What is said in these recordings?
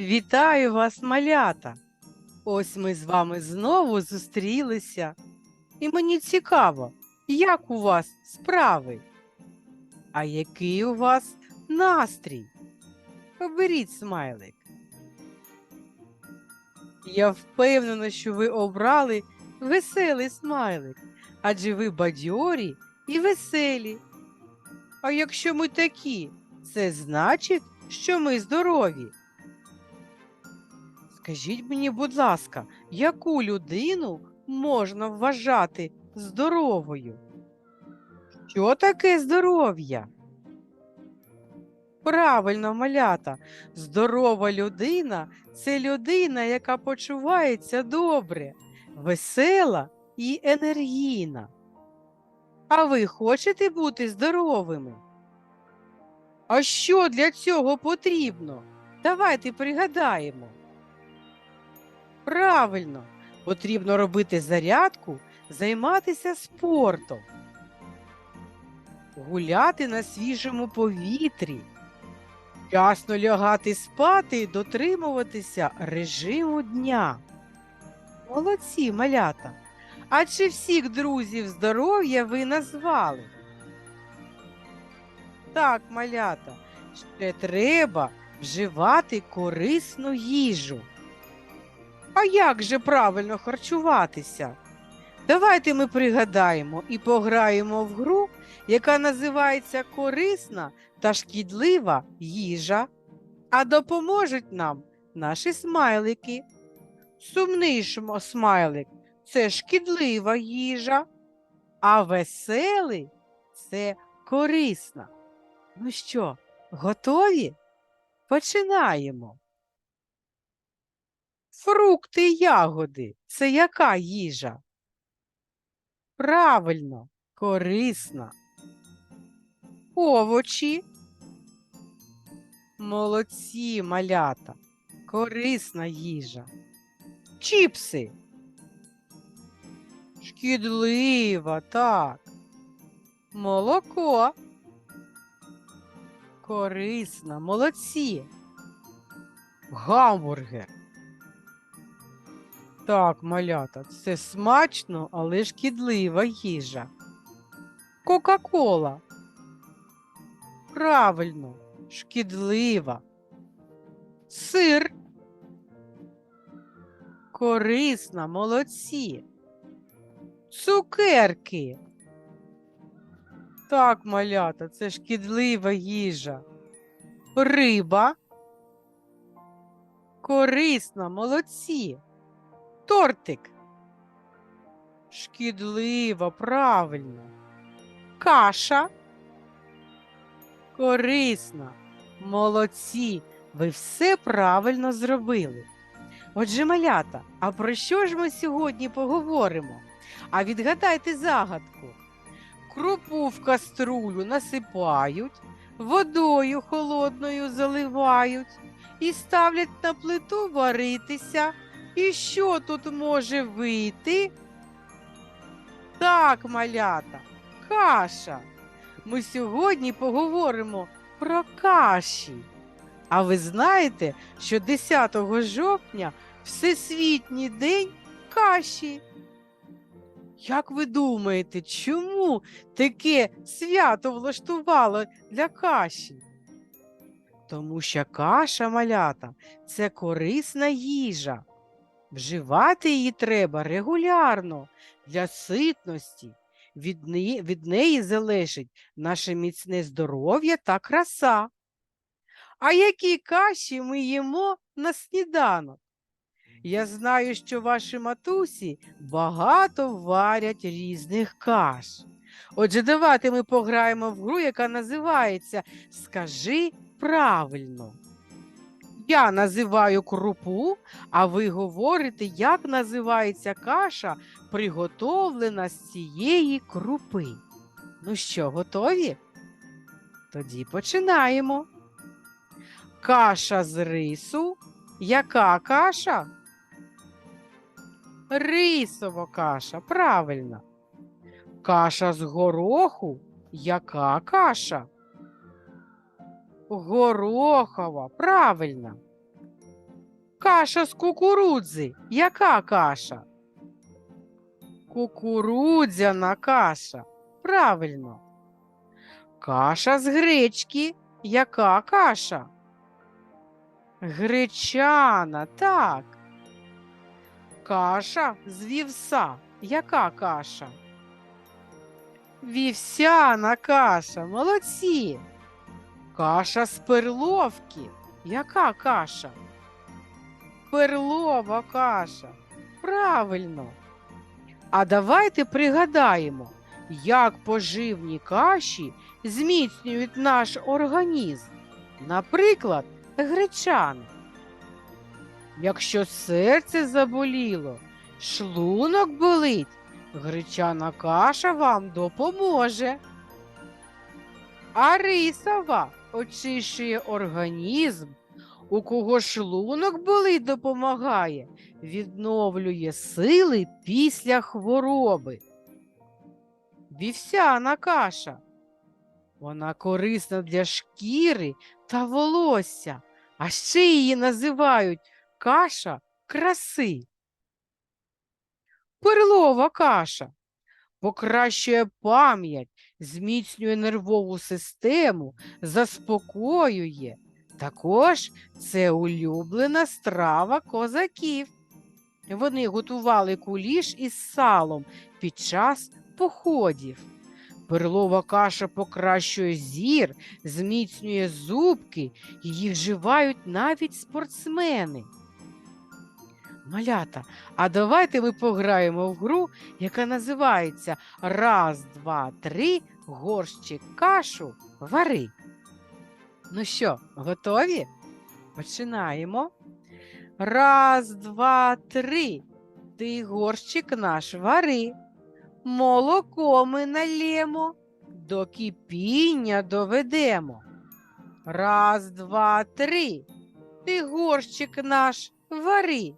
Вітаю вас, малята! Ось ми з вами знову зустрілися. І мені цікаво, як у вас справи? А який у вас настрій? Оберіть смайлик. Я впевнена, що ви обрали веселий смайлик, адже ви бадьорі і веселі. А якщо ми такі, це значить, що ми здорові. Скажіть мені, будь ласка, яку людину можна вважати здоровою? Що таке здоров'я? Правильно, малята, здорова людина це людина, яка почувається добре, весела і енергійна. А ви хочете бути здоровими? А що для цього потрібно? Давайте пригадаємо. Правильно, потрібно робити зарядку, займатися спортом, гуляти на свіжому повітрі, вчасно лягати спати і дотримуватися режиму дня. Молодці, малята! А чи всіх друзів здоров'я ви назвали? Так, малята, ще треба вживати корисну їжу. А як же правильно харчуватися? Давайте ми пригадаємо і пограємо в гру, яка називається корисна та шкідлива їжа, а допоможуть нам наші смайлики. Сумний смайлик це шкідлива їжа, а веселий це корисна. Ну що, готові? Починаємо. Фрукти й ягоди це яка їжа? Правильно, корисна. Овочі. Молодці малята. Корисна їжа. Чіпси. Шкідлива, так. Молоко. Корисна, молодці. Гамбургер. Так, малята, це смачно, але шкідлива їжа. Кока-кола. Правильно, шкідлива. Сир. Корисна, молодці. Цукерки. Так, малята, це шкідлива їжа. Риба. Корисна, молодці. Тортик. Шкідлива, правильно. Каша. Корисна. Молодці. Ви все правильно зробили. Отже, малята, а про що ж ми сьогодні поговоримо? А відгадайте загадку. Крупу в каструлю насипають, водою холодною заливають і ставлять на плиту варитися. І що тут може вийти? Так, малята, каша. Ми сьогодні поговоримо про каші. А ви знаєте, що 10 жовтня Всесвітній день каші. Як ви думаєте, чому таке свято влаштувало для каші? Тому що каша малята це корисна їжа. Вживати її треба регулярно для ситності. Від неї, від неї залежить наше міцне здоров'я та краса. А які каші ми їмо на сніданок? Я знаю, що ваші матусі багато варять різних каш. Отже, давайте ми пограємо в гру, яка називається Скажи правильно. Я називаю крупу, а ви говорите, як називається каша, приготовлена з цієї крупи. Ну що, готові? Тоді починаємо. Каша з рису. Яка каша? Рисова каша, правильно. Каша з гороху. Яка каша? Горохова, правильно. Каша з кукурудзи. Яка каша? Кукурудзяна каша. Правильно. Каша з гречки. Яка каша? Гречана, так. Каша з вівса. Яка каша? Вівсяна каша. Молодці. Каша з перловки. Яка каша? Перлова каша. Правильно. А давайте пригадаємо, як поживні каші зміцнюють наш організм. Наприклад, гречани. Якщо серце заболіло, шлунок болить, гречана каша вам допоможе. А рисова очищує організм, у кого шлунок болить допомагає, відновлює сили після хвороби. Вівсяна каша. Вона корисна для шкіри та волосся, а ще її називають каша краси. Перлова каша покращує пам'ять, зміцнює нервову систему, заспокоює. Також це улюблена страва козаків. Вони готували куліш із салом під час походів. Перлова каша покращує зір, зміцнює зубки, її вживають навіть спортсмени. Малята, а давайте ми пограємо в гру, яка називається Раз, два, три, горщик кашу вари. Ну що, готові? Починаємо. Раз, два, три. Ти горщик наш вари. Молоко ми налємо, до кипіння доведемо. Раз, два, три. Ти горщик наш вари.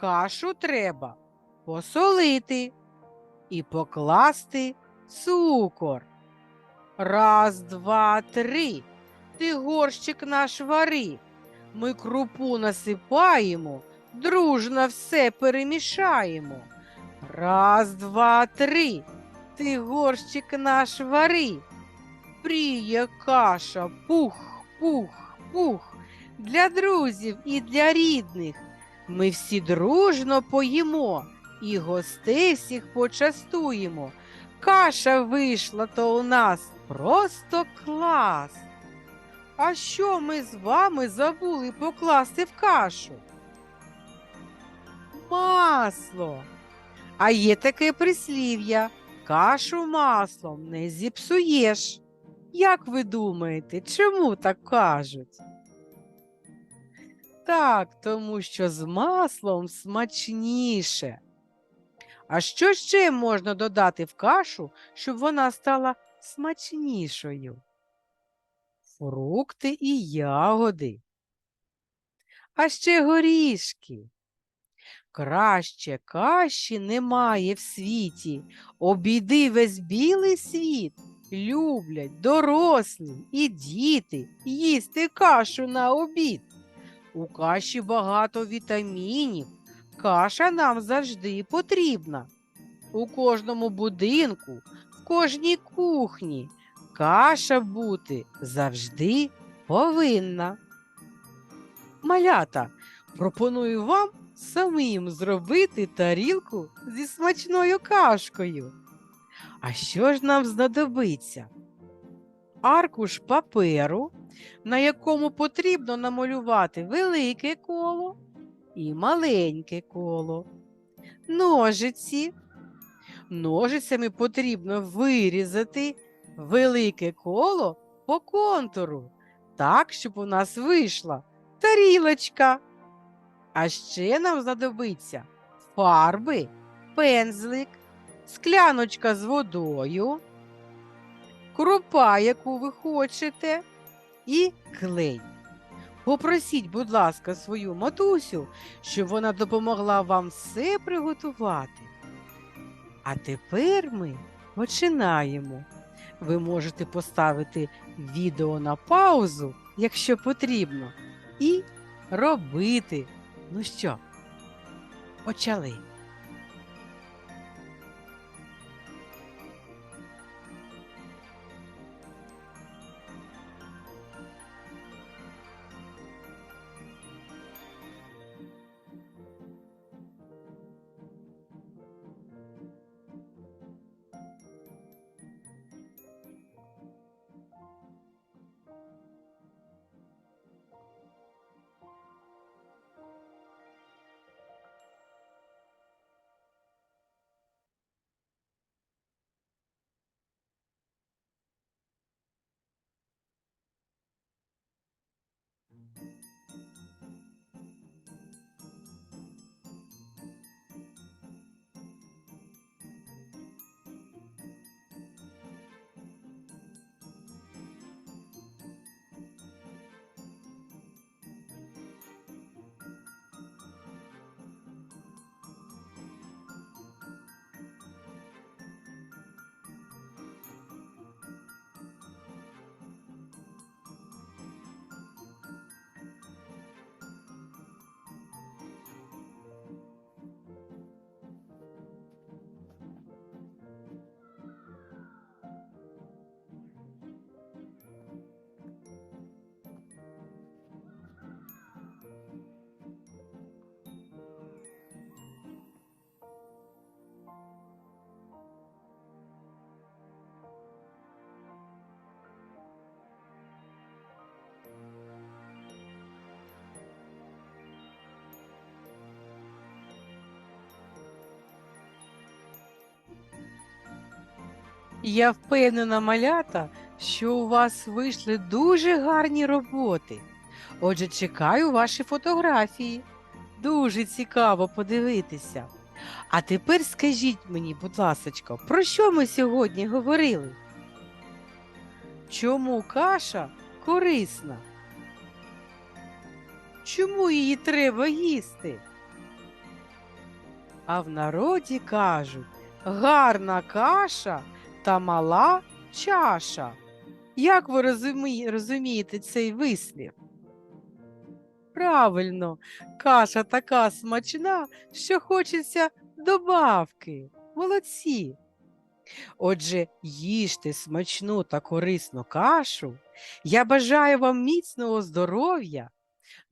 Кашу треба посолити і покласти цукор. Раз, два, три. Ти горщик наш вари. Ми крупу насипаємо, дружно все перемішаємо. Раз, два, три. Ти горщик наш вари. Пріє каша, пух, пух, пух. Для друзів і для рідних. Ми всі дружно поїмо і гостей всіх почастуємо. Каша вийшла то у нас просто клас. А що ми з вами забули покласти в кашу? Масло. А є таке прислів'я кашу маслом не зіпсуєш. Як ви думаєте, чому так кажуть? Так, тому що з маслом смачніше. А що ще можна додати в кашу, щоб вона стала смачнішою? Фрукти і ягоди. А ще горішки. Краще каші немає в світі. Обійди весь білий світ. Люблять дорослі і діти їсти кашу на обід. У каші багато вітамінів. Каша нам завжди потрібна. У кожному будинку, в кожній кухні каша бути завжди повинна. Малята, пропоную вам самим зробити тарілку зі смачною кашкою. А що ж нам знадобиться? Аркуш паперу, на якому потрібно намалювати велике коло і маленьке коло. Ножиці. Ножицями потрібно вирізати велике коло по контуру, так, щоб у нас вийшла тарілочка. А ще нам знадобиться фарби, пензлик, скляночка з водою, крупа, яку ви хочете, і клей. Попросіть, будь ласка, свою матусю, щоб вона допомогла вам все приготувати. А тепер ми починаємо. Ви можете поставити відео на паузу, якщо потрібно, і робити Ну що, почали. Я впевнена, малята, що у вас вийшли дуже гарні роботи. Отже, чекаю ваші фотографії. Дуже цікаво подивитися. А тепер скажіть мені, будь ласочка, про що ми сьогодні говорили? Чому каша корисна? Чому її треба їсти? А в народі кажуть, гарна каша та мала чаша. Як ви розумі- розумієте цей вислів? Правильно, каша така смачна, що хочеться добавки. Молодці. Отже, їжте смачну та корисну кашу. Я бажаю вам міцного здоров'я.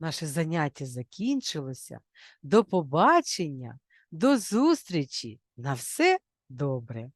Наше заняття закінчилося. До побачення, до зустрічі. На все добре.